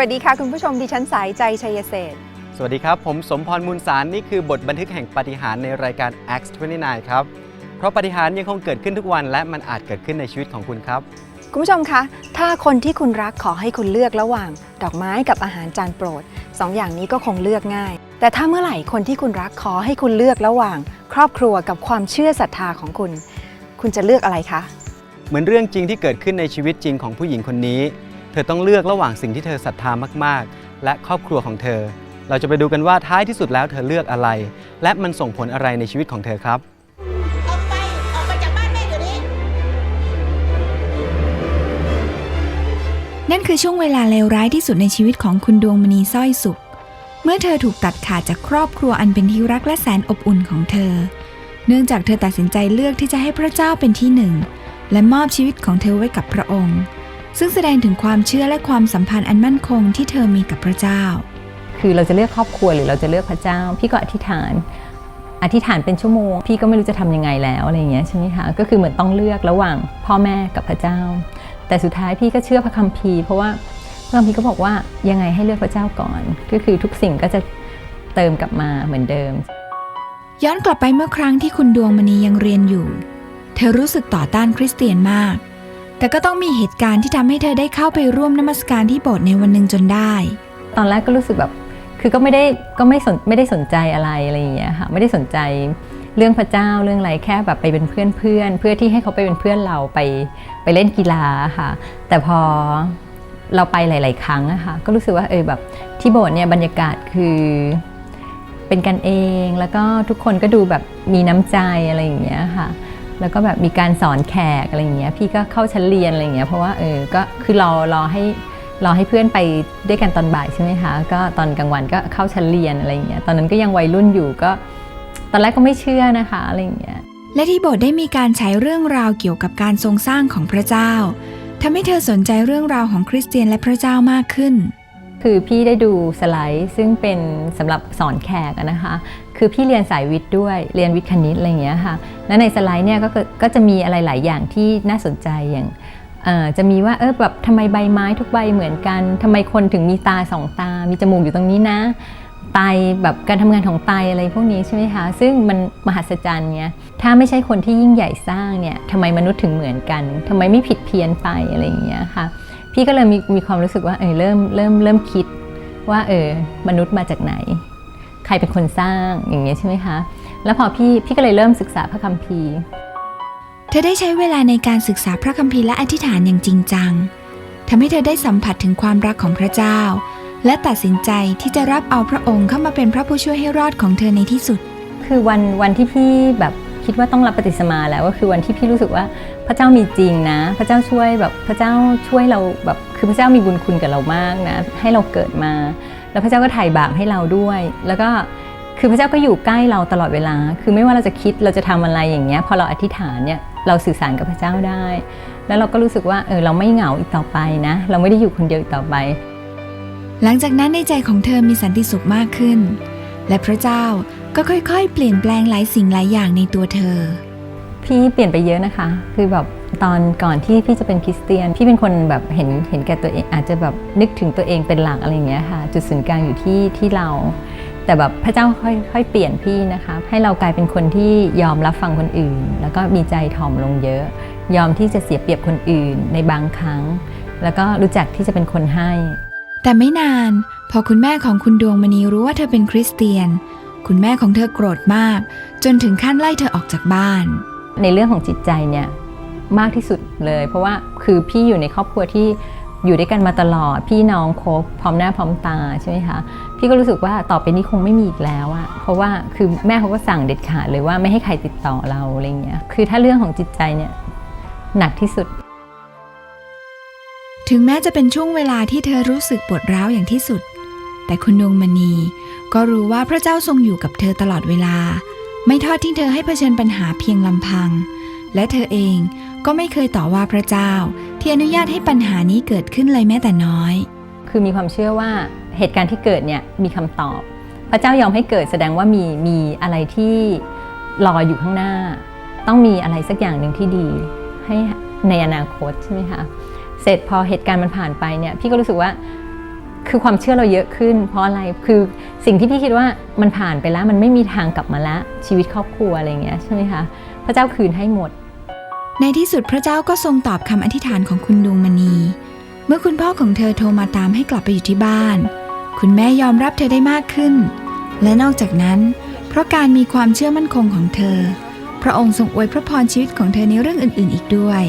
วัสดีค่ะ คุณผู้ชมดิฉันสายใจชัยเศรษฐ์สวัสดีครับ ผมสมพรมูลสารนี่คือบทบันทึกแห่งปาฏิหารย์ในรายการ X29 ครับ เพราะปาฏิหารย์ยังคงเกิดขึ้นทุกวัน และมันอาจเกิดขึ้นในชีวิตของคุณครับ คุณผู้ชมคะ ถ้าคนที่คุณรักขอให้คุณเลือกระหว่าง ดอกไม้กับอาหารจานโปรดสองอย่างนี้ก็คงเลือกง่าย แต่ถ้าเมื่อไหร่คนที่คุณรักขอให้คุณเลือกระหว่าง ครอบครัวกับความเชื่อศรัทธาของคุณ คุณจะเลือกอะไรคะ เหมือนเรื่องจริงที่เกิดขึ้นในชีวิตจริงของผู้หญิงคนนี้ เธอต้องเลือกระหว่างสิ่งที่เธอศรัทธามากๆ และครอบครัวของเธอ เราจะไปดูกันว่าท้ายที่สุดแล้วเธอเลือกอะไร และมันส่งผลอะไรในชีวิตของเธอครับ ออกไป ออกไปจากบ้านแม่เดี๋ยวนี้ นั่นคือช่วงเวลาเลวร้ายที่สุดในชีวิตของคุณดวงมณีสร้อยสุข เมื่อเธอถูกตัดขาดจากครอบครัวอันเป็นที่รักและแสนอบอุ่นของเธอ เนื่องจากเธอตัดสินใจเลือกที่จะให้พระเจ้าเป็นที่หนึ่ง และมอบชีวิตของเธอไว้กับพระองค์ ซึ่งแสดงถึงความเชื่อและความสัมพันธ์อันมั่นคงที่เธอมีกับพระเจ้า คือเราจะเลือกครอบครัวหรือเราจะเลือกพระเจ้า พี่ก็อธิษฐาน อธิษฐานเป็นชั่วโมง พี่ก็ไม่รู้จะทำยังไงแล้วอะไรอย่างเงี้ยใช่ไหมคะก็คือเหมือนต้องเลือกระหว่างพ่อแม่กับพระเจ้า แต่สุดท้ายพี่ก็เชื่อพระคัมภีร์เพราะว่าพระคัมภีร์ก็บอกว่ายังไงให้เลือกพระเจ้าก่อน ก็คือทุกสิ่งก็จะเติมกลับมาเหมือนเดิม ย้อนกลับไปเมื่อครั้งที่คุณดวงมณียังเรียนอยู่ เธอรู้สึกต่อต้านคริสเตียนมาก แต่ก็ต้องมีเหตุการณ์ที่ทำให้เธอได้เข้าไปร่วมนมัสการที่โบสถ์ในวันหนึ่งจนได้ ตอนแรกก็รู้สึกแบบ คือก็ไม่ได้ก็ไม่สนไม่ได้สนใจอะไรอะไรอย่างเงี้ยค่ะ ไม่ได้สนใจเรื่องพระเจ้าเรื่องอะไรแค่แบบไปเป็นเพื่อนเพื่อนเพื่อที่ให้เขาไปเป็นเพื่อนเราไปไปเล่นกีฬาค่ะ แต่พอเราไปหลาย ๆ ครั้งอะค่ะก็รู้สึกว่าเออแบบที่โบสถ์เนี่ยบรรยากาศคือเป็นกันเองแล้วก็ทุกคนก็ดูแบบมีน้ำใจอะไรอย่างเงี้ยค่ะ แล้วก็แบบมีการสอนแขกอะไรอย่างเงี้ยพี่ก็เข้าชั้นเรียนอะไรอย่างเงี้ยเพราะว่าเออก็คือรอรอให้รอให้เพื่อนไปด้วยกันตอนบ่ายใช่ไหมคะก็ตอนกลางวันก็เข้าชั้นเรียนอะไรอย่างเงี้ยตอนนั้นก็ยังวัยรุ่นอยู่ก็ ตอนแรกก็ไม่เชื่อนะคะอะไรอย่างเงี้ยและที่โบสถ์ได้มีการใช้เรื่องราวเกี่ยวกับการทรงสร้างของพระเจ้าทำให้เธอสนใจเรื่องราวของคริสเตียนและพระเจ้ามากขึ้น คือพี่ได้ดูสไลด์ซึ่งเป็นสำหรับสอนแขกนะคะ คือพี่เรียนสายวิทย์ด้วยเรียนวิทย์คณิตอะไรอย่างเงี้ยค่ะ และในสไลด์เนี่ยก็ก็จะมีอะไรหลายอย่างที่น่าสนใจอย่างจะมีว่าเออแบบทำไมใบไม้ทุกใบเหมือนกันทำไมคนถึงมีตาสองตา มีจมูกอยู่ตรงนี้นะไตแบบการทำงานของไตอะไรพวกนี้ใช่ไหมคะ ซึ่งมันมหัศจรรย์เนี่ยถ้าไม่ใช่คนที่ยิ่งใหญ่สร้างเนี่ยทำไมมนุษย์ถึงเหมือนกันทำไมไม่ผิดเพี้ยนไปอะไรอย่างเงี้ยค่ะ พี่ก็เลยมีมีความรู้สึกว่าเออเริ่มเริ่มเริ่มคิดว่าเออมนุษย์มาจากไหน ใครเป็นคนสร้างอย่างเงี้ยใช่ไหมคะ แล้วพอพี่พี่ก็เลยเริ่มศึกษาพระคัมภีร์ เธอได้ใช้เวลาในการศึกษาพระคัมภีร์และอธิษฐานอย่างจริงจังทำให้เธอได้สัมผัสถึงความรักของพระเจ้า และตัดสินใจที่จะรับเอาพระองค์เข้ามาเป็นพระผู้ช่วยให้รอดของเธอในที่สุด คือวันวันที่พี่แบบ คิดว่าต้องรับปฏิสมาแล้วก็คือวันที่พี่รู้สึกว่าพระเจ้ามีจริงนะ พระเจ้าช่วยแบบพระเจ้าช่วยเราแบบคือพระเจ้ามีบุญคุณกับเรามากนะ ให้เราเกิดมา แล้วพระเจ้าก็ไถ่บาปให้เราด้วย แล้วก็คือพระเจ้าก็อยู่ใกล้เราตลอดเวลา คือไม่ว่าเราจะคิดเราจะทำอะไรอย่างเงี้ย พอเราอธิษฐานเนี่ยเราสื่อสารกับพระเจ้าได้ แล้วเราก็รู้สึกว่าเออเราไม่เหงาอีกต่อไปนะ เราไม่ได้อยู่คนเดียวอีกต่อไป หลังจากนั้นในใจของเธอมีสันติสุขมากขึ้น และพระเจ้า ก็ค่อยๆ เปลี่ยนแปลงหลายสิ่งหลายอย่างในตัวเธอ พี่เปลี่ยนไปเยอะนะคะ คือแบบตอนก่อนที่พี่จะเป็นคริสเตียน พี่เป็นคนแบบเห็นเห็นแก่ตัวเองอาจจะแบบนึกถึงตัวเองเป็นหลักอะไรอย่างเงี้ยค่ะ จุดศูนย์กลางอยู่ที่ที่เรา แต่แบบพระเจ้าค่อยค่อยเปลี่ยนพี่นะคะ ให้เรากลายเป็นคนที่ยอมรับฟังคนอื่น แล้วก็มีใจถ่อมลงเยอะ ยอมที่จะเสียเปรียบคนอื่นในบางครั้ง แล้วก็รู้จักที่จะเป็นคนให้ แต่ไม่นาน พอคุณแม่ของคุณดวงมณีรู้ว่าเธอเป็นคริสเตียน คุณแม่ของเธอโกรธมาก จนถึงขั้นไล่เธอออกจากบ้าน ในเรื่องของจิตใจเนี่ยมากที่สุดเลย เพราะว่าคือพี่อยู่ในครอบครัวที่อยู่ด้วยกันมาตลอด พี่น้องคบพร้อมหน้าพร้อมตาใช่ไหมคะพี่ก็รู้สึกว่าต่อไปนี้คงไม่มีอีกแล้วอะเพราะว่าคือแม่เขาก็สั่งเด็ดขาดเลยว่าไม่ให้ใครติดต่อเราอะไรเงี้ยคือถ้าเรื่องของจิตใจเนี่ยหนักที่สุด ถึงแม้จะเป็นช่วงเวลาที่เธอรู้สึกปวดร้าวอย่างที่สุด แต่คุณดวงมณี ก็รู้ว่าพระเจ้าทรงอยู่กับเธอตลอดเวลา ไม่ทอดทิ้งเธอให้เผชิญปัญหาเพียงลำพัง และเธอเองก็ไม่เคยต่อว่าพระเจ้า ที่อนุญาตให้ปัญหานี้เกิดขึ้นเลยแม้แต่น้อย คือมีความเชื่อว่าเหตุการณ์ที่เกิดเนี่ยมีคำตอบ พระเจ้ายอมให้เกิดแสดงว่ามีมีอะไรที่รออยู่ข้างหน้า ต้องมีอะไรสักอย่างหนึ่งที่ดีให้ในอนาคตใช่ไหมคะเสร็จพอเหตุการณ์มันผ่านไปเนี่ยพี่ก็รู้สึกว่า คือความเชื่อเราเยอะขึ้น เพราะอะไรคือสิ่งที่พี่คิดว่ามันผ่านไปแล้วมันไม่มีทางกลับมาล้วชีวิตครอบครัวอะไรเงี้ยใช่ไหมคะพระเจ้าคืนให้หมด ในที่สุดพระเจ้าก็ทรงตอบคำอธิษฐานของคุณดวงมณี เมื่อคุณพ่อของเธอโทรมาตามให้กลับไปอยู่ที่บ้าน คุณแม่ยอมรับเธอได้มากขึ้น และนอกจากนั้น เพราะการมีความเชื่อมั่นคงของเธอ พระองค์ทรงอวยพระพรชีวิตของเธอในเรื่องอื่น ๆ อีกด้วย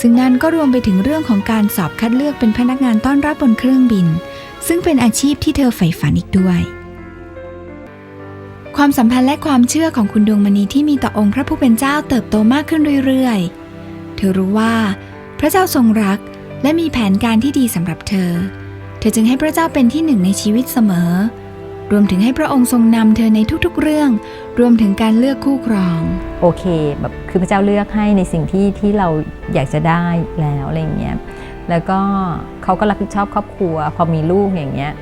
ซึ่งนั่นก็รวมไปถึงเรื่องของการสอบคัดเลือกเป็นพนักงานต้อนรับบนเครื่องบิน ซึ่งเป็นอาชีพที่เธอใฝ่ฝันอีกด้วย ความสัมพันธ์และความเชื่อของคุณดวงมณีที่มีต่อองค์พระผู้เป็นเจ้าเติบโตมากขึ้นเรื่อยๆ เธอรู้ว่า พระเจ้าทรงรักและมีแผนการที่ดีสำหรับเธอ เธอจึงให้พระเจ้าเป็นที่หนึ่งในชีวิตเสมอ รวมถึงให้พระองค์ทรงนำเธอในทุกๆ เรื่อง รวมถึงการเลือกคู่ครอง โอเคแบบคือพระเจ้าเลือกให้ในสิ่งที่ที่เราอยากจะได้แล้วอะไรอย่างเงี้ย แล้วก็เขาก็รับผิดชอบครอบครัว พอมีลูกอย่างเงี้ย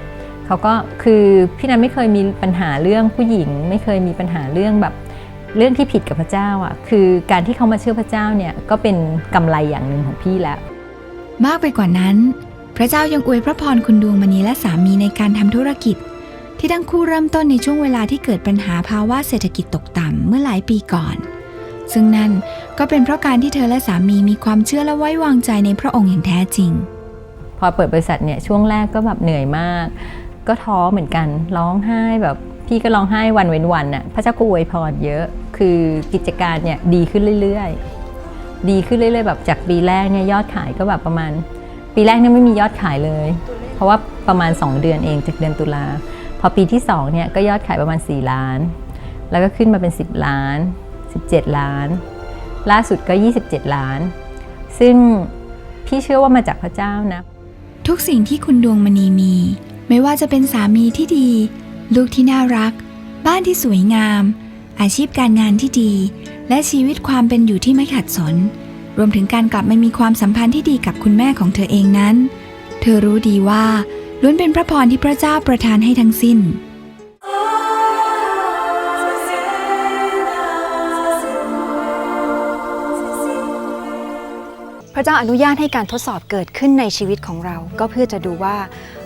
เขาก็คือพี่นันไม่เคยมีปัญหาเรื่องผู้หญิง ไม่เคยมีปัญหาเรื่องแบบเรื่องที่ผิดกับพระเจ้าอะคือการที่เขามาเชื่อพระเจ้าเนี่ยก็เป็นกำไรอย่างหนึ่งของพี่แล้ว มากไปกว่านั้น พระเจ้ายังอวยพระพรคุณดวงมณีและสามีในการทำธุรกิจ ที่ทั้งคู่เริ่มต้นในช่วงเวลาที่เกิดปัญหาภาวะเศรษฐกิจตกต่ำเมื่อหลายปีก่อน ซึ่งนั่นก็เป็นเพราะการที่เธอและสามีมีความเชื่อและไว้วางใจในพระองค์อย่างแท้จริง พอเปิดบริษัทเนี่ยช่วงแรกก็แบบเหนื่อยมาก ก็ท้อเหมือนกันร้องไห้แบบพี่ก็ร้องไห้วันเว้นวันน่ะพระเจ้าก็อวยพรเยอะ คือกิจการเนี่ยดีขึ้นเรื่อยๆ ดีขึ้นเรื่อยๆ แบบจากปีแรกเนี่ยยอดขายก็แบบประมาณ ปีแรกเนี่ยไม่มียอดขายเลย เพราะว่าประมาณ 2 เดือนเองจากเดือนตุลาพอปีที่2เนี่ยก็ยอดขายประมาณ 4 ล้าน แล้วก็ขึ้นมาเป็น 10 ล้าน 17 ล้าน ล่าสุดก็ 27 ล้าน ซึ่งพี่เชื่อว่ามาจากพระเจ้านะ ทุกสิ่งที่คุณดวงมณีมี ไม่ว่าจะเป็นสามีที่ดี ลูกที่น่ารัก บ้านที่สวยงาม อาชีพการงานที่ดี และชีวิตความเป็นอยู่ที่ไม่ขัดสน รวมถึงการกลับมามีความสัมพันธ์ที่ดีกับคุณแม่ของเธอเองนั้น เธอรู้ดีว่าล้วนเป็นพระพรที่พระเจ้าประทานให้ทั้งสิ้น ระเจ้าอนุญาตให้การทดสอบเกิดขึ้นในชีวิตของเรา ก็เพื่อจะดูว่า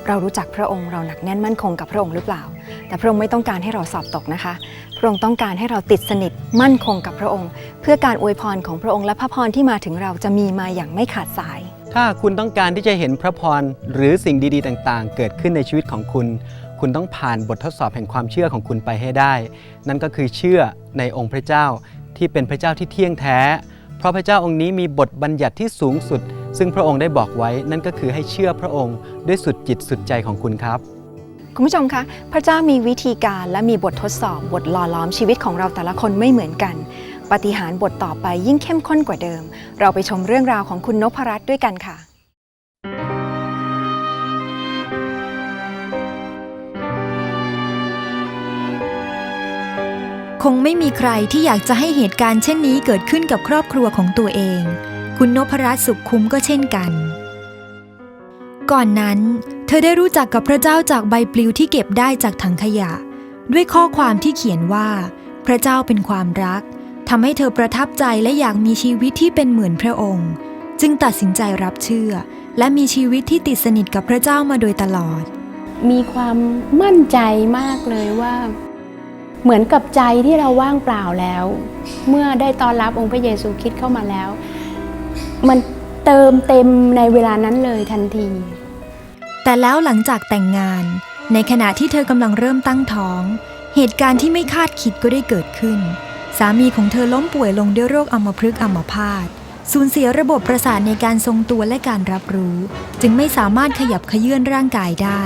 เรารู้จักพระองค์เราหนักแน่นมั่นคงกับพระองค์หรือเปล่า แต่พระองค์ไม่ต้องการให้เราสอบตกนะคะ พระองค์ต้องการให้เราติดสนิทมั่นคงกับพระองค์ เพื่อการอวยพรของพระองค์และพระพรที่มาถึงเราจะมีมาอย่างไม่ขาดสาย ถ้าคุณต้องการที่จะเห็นพระพรหรือสิ่งดีๆ ต่างๆ เกิดขึ้นในชีวิตของคุณ คุณต้องผ่านบททดสอบแห่งความเชื่อของคุณไปให้ได้ นั่นก็คือเชื่อในองค์พระเจ้าที่เป็นพระเจ้าที่เที่ยงแท้ เพราะพระเจ้าองค์นี้มีบทบัญญัติที่สูงสุด ซึ่งพระองค์ได้บอกไว้นั่นก็คือให้เชื่อพระองค์ด้วยสุดจิตสุดใจของคุณครับ คุณผู้ชมคะ พระเจ้ามีวิธีการและมีบททดสอบบทหล่อล้อมชีวิตของเราแต่ละคนไม่เหมือนกัน ปฏิหารบทต่อไปยิ่งเข้มข้นกว่าเดิม เราไปชมเรื่องราวของคุณนพรัตน์ด้วยกันค่ะ งไม่มีใครที่อยากจะให้เหตุการณ์เช่นนี้เกิดขึ้นกับครอบครัวของตัวเอง คุณนพรัตน์สุขคุ้มก็เช่นกัน ก่อนนั้น เธอได้รู้จักกับพระเจ้าจากใบปลิวที่เก็บได้จากถังขยะ ด้วยข้อความที่เขียนว่า พระเจ้าเป็นความรักทำให้เธอประทับใจและอยากมีชีวิตที่เป็นเหมือนพระองค์ จึงตัดสินใจรับเชื่อ และมีชีวิตที่ติดสนิทกับพระเจ้ามาโดยตลอด มีความมั่นใจมากเลยว่า เหมือนกับใจที่เราว่างเปล่าแล้ว เมื่อได้ต้อนรับองค์พระเยซูคริสต์เข้ามาแล้ว มันเติมเต็มในเวลานั้นเลยทันที แต่แล้วหลังจากแต่งงาน ในขณะที่เธอกำลังเริ่มตั้งท้อง เหตุการณ์ที่ไม่คาดคิดก็ได้เกิดขึ้น สามีของเธอล้มป่วยลงด้วยโรคอัมพฤกษ์อัมพาตสูญเสียระบบประสาทในการทรงตัวและการรับรู้ จึงไม่สามารถขยับเขยื่อนร่างกายได้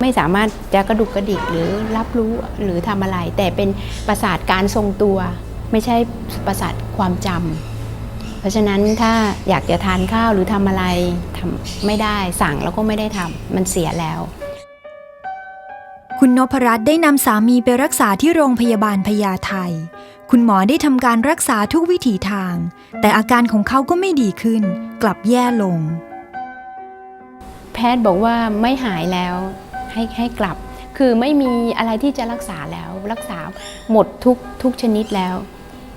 ไม่สามารถจะกระดุกกระดิกหรือรับรู้หรือทำอะไร แต่เป็นประสาทการทรงตัว ไม่ใช่ประสาทความจำเพราะฉะนั้นถ้าอยากจะทานข้าวหรือทำอะไรทำไม่ได้สั่งแล้วก็ไม่ได้ทำมันเสียแล้ว คุณนพรัตน์ได้นำสามีไปรักษาที่โรงพยาบาลพญาไทคุณหมอได้ทำการรักษาทุกวิถีทาง แต่อาการของเขาก็ไม่ดีขึ้น กลับแย่ลง แพทย์บอกว่าไม่หายแล้ว ให้ให้กลับ คือไม่มีอะไรที่จะรักษาแล้วรักษาหมดทุกทุกชนิดแล้ว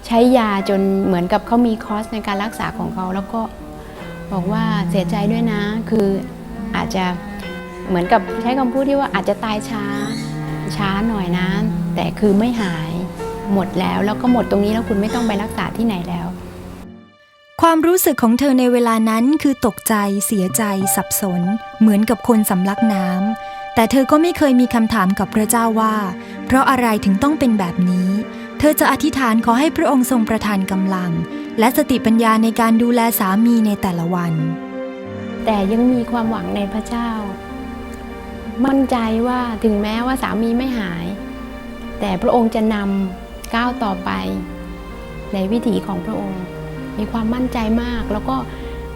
ใช้ยาจนเหมือนกับเขามีคอร์สในการรักษาของเขาแล้วก็บอกว่าเสียใจด้วยนะ คืออาจจะเหมือนกับใช้คำพูดที่ว่าอาจจะตายช้าช้าหน่อยนะ แต่คือไม่หายหมดแล้ว แล้วก็หมดตรงนี้แล้วคุณไม่ต้องไปรักษาที่ไหนแล้ว ความรู้สึกของเธอในเวลานั้นคือตกใจเสียใจสับสน เหมือนกับคนสำลักน้ำ แต่เธอก็ไม่เคยมีคำถามกับพระเจ้าว่า เพราะอะไรถึงต้องเป็นแบบนี้ เธอจะอธิษฐานขอให้พระองค์ทรงประทานกำลัง และสติปัญญาในการดูแลสามีในแต่ละวัน แต่ยังมีความหวังในพระเจ้า มั่นใจว่าถึงแม้ว่าสามีไม่หาย แต่พระองค์จะนำก้าวต่อไป ในวิถีของพระองค์ มีความมั่นใจมากแล้วก็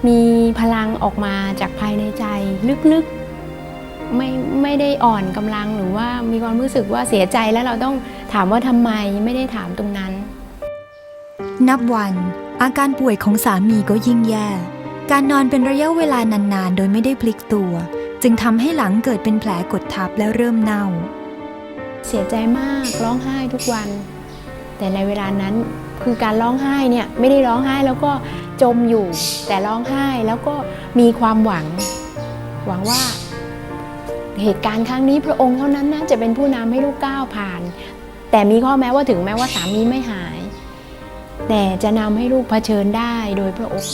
มีพลังออกมาจากภายในใจลึกๆ ไม่ไม่ได้อ่อนกำลังหรือว่ามีความรู้สึกว่าเสียใจแล้วเราต้องถามว่าทำไมไม่ได้ถามตรงนั้น นับวันอาการป่วยของสามีก็ยิ่งแย่ การนอนเป็นระยะเวลานานๆ โดยไม่ได้พลิกตัว จึงทำให้หลังเกิดเป็นแผลกดทับและเริ่มเน่า เสียใจมากร้องไห้ทุกวัน แต่ในเวลานั้นคือการร้องไห้เนี่ยไม่ได้ร้องไห้แล้วก็จมอยู่ แต่ร้องไห้แล้วก็มีความหวัง หวังว่า เหตุการณ์ครั้งนี้พระองค์เท่านั้นนะจะเป็นผู้นำให้ลูกก้าวผ่าน แต่มีข้อแม้ว่าถึงแม้ว่าสามีไม่หาย แต่จะนำให้ลูกเผชิญได้โดยพระองค์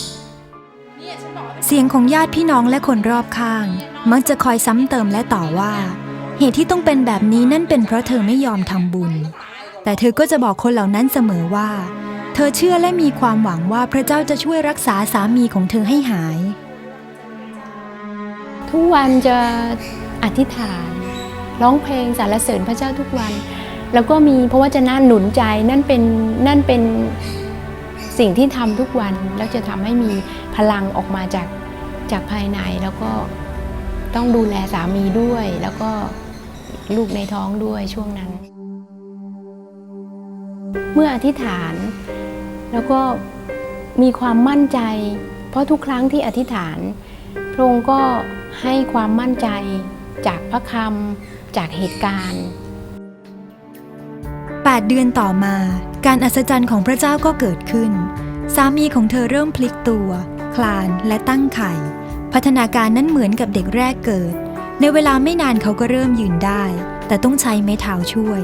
เสียงของญาติพี่น้องและคนรอบข้าง มักจะคอยซ้ำเติมและต่อว่า เหตุที่ต้องเป็นแบบนี้นั่นเป็นเพราะเธอไม่ยอมทำบุญ แต่เธอก็จะบอกคนเหล่านั้นเสมอว่า เธอเชื่อและมีความหวังว่าพระเจ้าจะช่วยรักษาสามีของเธอให้หาย ทุกวันจะ อธิษฐาน ร้องเพลงสรรเสริญพระเจ้าทุกวัน แล้วก็มีพระวจนะหนุนใจนั่นเป็นนั่นเป็นสิ่งที่ทำทุกวัน แล้วจะทำให้มีพลังออกมาจากจากภายในแล้วก็ต้องดูแลสามีด้วย แล้วก็ลูกในท้องด้วยช่วงนั้น เมื่ออธิษฐานแล้วก็มีความมั่นใจ เพราะทุกครั้งที่อธิษฐาน พระองค์ก็ให้ความมั่นใจ จากพระคำจากเหตุการณ์ 8 เดือนต่อมา การอัศจรรย์ของพระเจ้าก็เกิดขึ้น สามีของเธอเริ่มพลิกตัว คลานและตั้งไข่ พัฒนาการนั้นเหมือนกับเด็กแรกเกิด ในเวลาไม่นานเขาก็เริ่มยืนได้ แต่ต้องใช้ไม้เท้าช่วย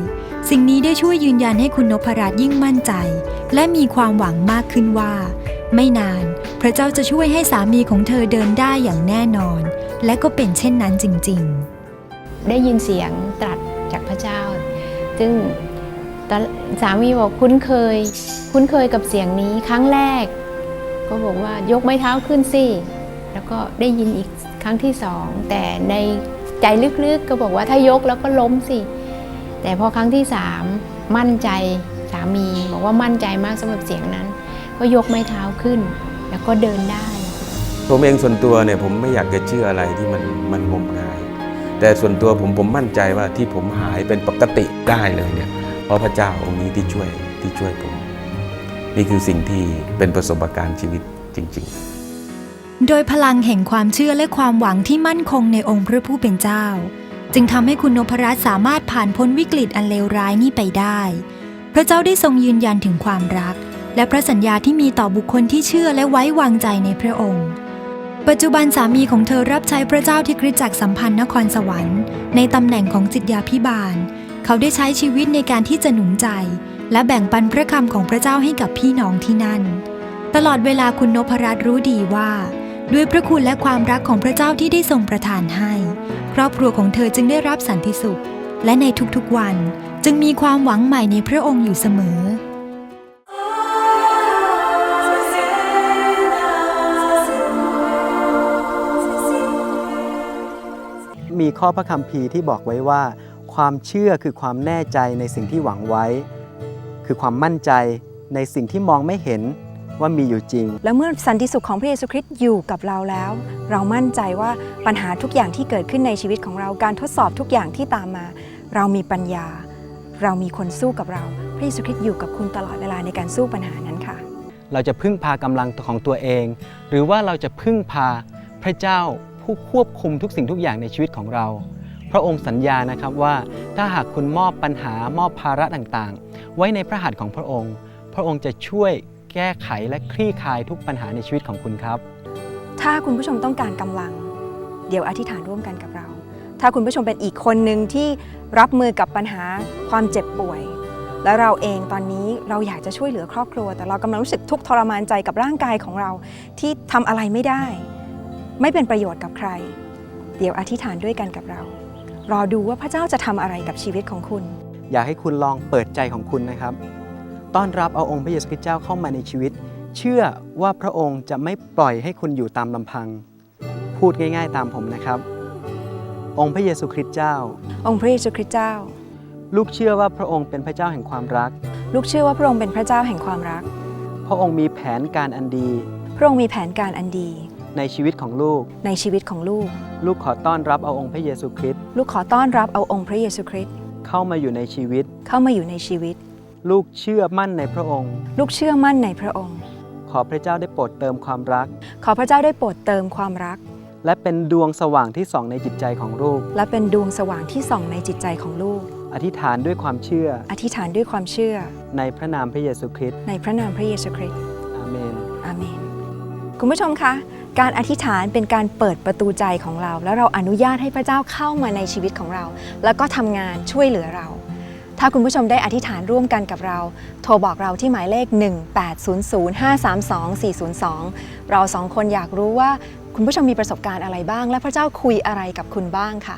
สิ่งนี้ได้ช่วยยืนยันให้คุณนพรัตน์ยิ่งมั่นใจ และมีความหวังมากขึ้นว่า ไม่นาน พระเจ้าจะช่วยให้สามีของเธอเดินได้อย่างแน่นอน และก็เป็นเช่นนั้นจริง ๆ ได้ยินเสียงตรัสจากพระเจ้า ซึ่งสามีบอกคุ้นเคย คุ้นเคยกับเสียงนี้ครั้งแรก ก็บอกว่ายกไม้เท้าขึ้นสิแล้วก็ได้ยินอีกครั้งที่สอง แต่ในใจลึกๆก็บอกว่าถ้ายกแล้วก็ล้มสิ แต่พอครั้งที่สามมั่นใจสามีบอกว่ามั่นใจมากสำหรับเสียงนั้น ก็ยกไม้เท้าขึ้น แล้วก็เดินได้ ผมเองส่วนตัวเนี่ยผมไม่อยากจะเชื่ออะไรที่มันมันงมงาย แต่ส่วนตัวผมผมมั่นใจว่าที่ผมหายเป็นปกติได้เลยเนี่ยเพราะพระเจ้าองค์นี้ที่ช่วยที่ช่วยผม นี่คือสิ่งที่เป็นประสบการณ์ชีวิตจริง ๆ โดยพลังแห่งความเชื่อและความหวังที่มั่นคงในองค์พระผู้เป็นเจ้า จึงทำให้คุณนพรัตน์สามารถผ่านพ้นวิกฤตอันเลวร้ายนี้ไปได้ พระเจ้าได้ทรงยืนยันถึงความรัก และพระสัญญาที่มีต่อบุคคลที่เชื่อและไว้วางใจในพระองค์ ปัจจุบันสามีของเธอรับใช้พระเจ้าที่คริสตจักรสัมพันธ์นครสวรรค์ ในตำแหน่งของจิตยาพิบาล เขาได้ใช้ชีวิตในการที่จะหนุนใจ และแบ่งปันพระคำของพระเจ้าให้กับพี่น้องที่นั่น ตลอดเวลาคุณนพรัตน์รู้ดีว่า ด้วยพระคุณและความรักของพระเจ้าที่ได้ทรงประทานให้ ครอบครัวของเธอจึงได้รับสันติสุข และในทุกๆวันจึงมีความหวังใหม่ในพระองค์อยู่เสมอ มีข้อพระคัมภีร์ที่บอกไว้ว่า ความเชื่อคือความแน่ใจในสิ่งที่หวังไว้ คือความมั่นใจในสิ่งที่มองไม่เห็นว่ามีอยู่จริง และเมื่อสันติสุขของพระเยซูคริสต์อยู่กับเราแล้ว เรามั่นใจว่าปัญหาทุกอย่างที่เกิดขึ้นในชีวิตของเราการทดสอบทุกอย่างที่ตามมา เรามีปัญญา เรามีคนสู้กับเรา พระเยซูคริสต์อยู่กับคุณตลอดเวลาในการสู้ปัญหานั้นค่ะ เราจะพึ่งพากำลังของตัวเอง หรือว่าเราจะพึ่งพาพระเจ้า ผู้ควบคุมทุกสิ่งทุกอย่างในชีวิตของเรา พระองค์สัญญานะครับว่าถ้าหากคุณมอบปัญหามอบภาระต่างๆ ไว้ในพระหัตถ์ของพระองค์ พระองค์จะช่วยแก้ไขและคลี่คลายทุกปัญหาในชีวิตของคุณครับ ถ้าคุณผู้ชมต้องการกำลัง เดี๋ยวอธิษฐานร่วมกันกับเรา ถ้าคุณผู้ชมเป็นอีกคนหนึ่งที่รับมือกับปัญหาความเจ็บป่วย และเราเองตอนนี้เราอยากจะช่วยเหลือครอบครัว แต่เรากำลังรู้สึกทุกข์ทรมานใจกับร่างกายของเราที่ทำอะไรไม่ได้ ไม่เป็นประโยชน์กับใคร เดี๋ยวอธิษฐานด้วยกันกับเรา รอดูว่าพระเจ้าจะทำอะไรกับชีวิตของคุณ อยากให้คุณลองเปิดใจของคุณนะครับ ต้อนรับเอาองค์พระเยซูคริสต์เจ้าเข้ามาในชีวิต เชื่อว่าพระองค์จะไม่ปล่อยให้คุณอยู่ตามลำพัง พูดง่าย ๆ ตามผมนะครับ องค์พระเยซูคริสต์เจ้า องค์พระเยซูคริสต์เจ้า ลูกเชื่อว่าพระองค์เป็นพระเจ้าแห่งความรัก ลูกเชื่อว่าพระองค์เป็นพระเจ้าแห่งความรัก พระองค์มีแผนการอันดี พระองค์มีแผนการอันดี ในชีวิตของลูก ในชีวิตของลูก ลูกขอต้อนรับเอาองค์พระเยซูคริสต์ลูกขอต้อนรับเอาองค์พระเยซูคริสต์เข้ามาอยู่ในชีวิต เข้ามาอยู่ในชีวิต ลูกเชื่อมั่นในพระองค์ ลูกเชื่อมั่นในพระองค์ ขอพระเจ้าได้โปรดเติมความรัก ขอพระเจ้าได้โปรดเติมความรัก และเป็นดวงสว่างที่ส่องในจิตใจของลูก และเป็นดวงสว่างที่ส่องในจิตใจของลูก อธิษฐานด้วยความเชื่ออธิษฐานด้วยความเชื่อ ในพระนามพระเยซูคริสต์ในพระนามพระเยซูคริสต์อาเมนอาเมนคุณผู้ชมคะ การอธิษฐานเป็นการเปิดประตูใจของเรา แล้วเราอนุญาตให้พระเจ้าเข้ามาในชีวิตของเรา แล้วก็ทำงานช่วยเหลือเรา ถ้าคุณผู้ชมได้อธิษฐานร่วมกันกับเรา โทรบอกเราที่หมายเลข 1800532 402 เราสองคนอยากรู้ว่าคุณผู้ชมมีประสบการณ์อะไรบ้าง และพระเจ้าคุยอะไรกับคุณบ้างค่ะ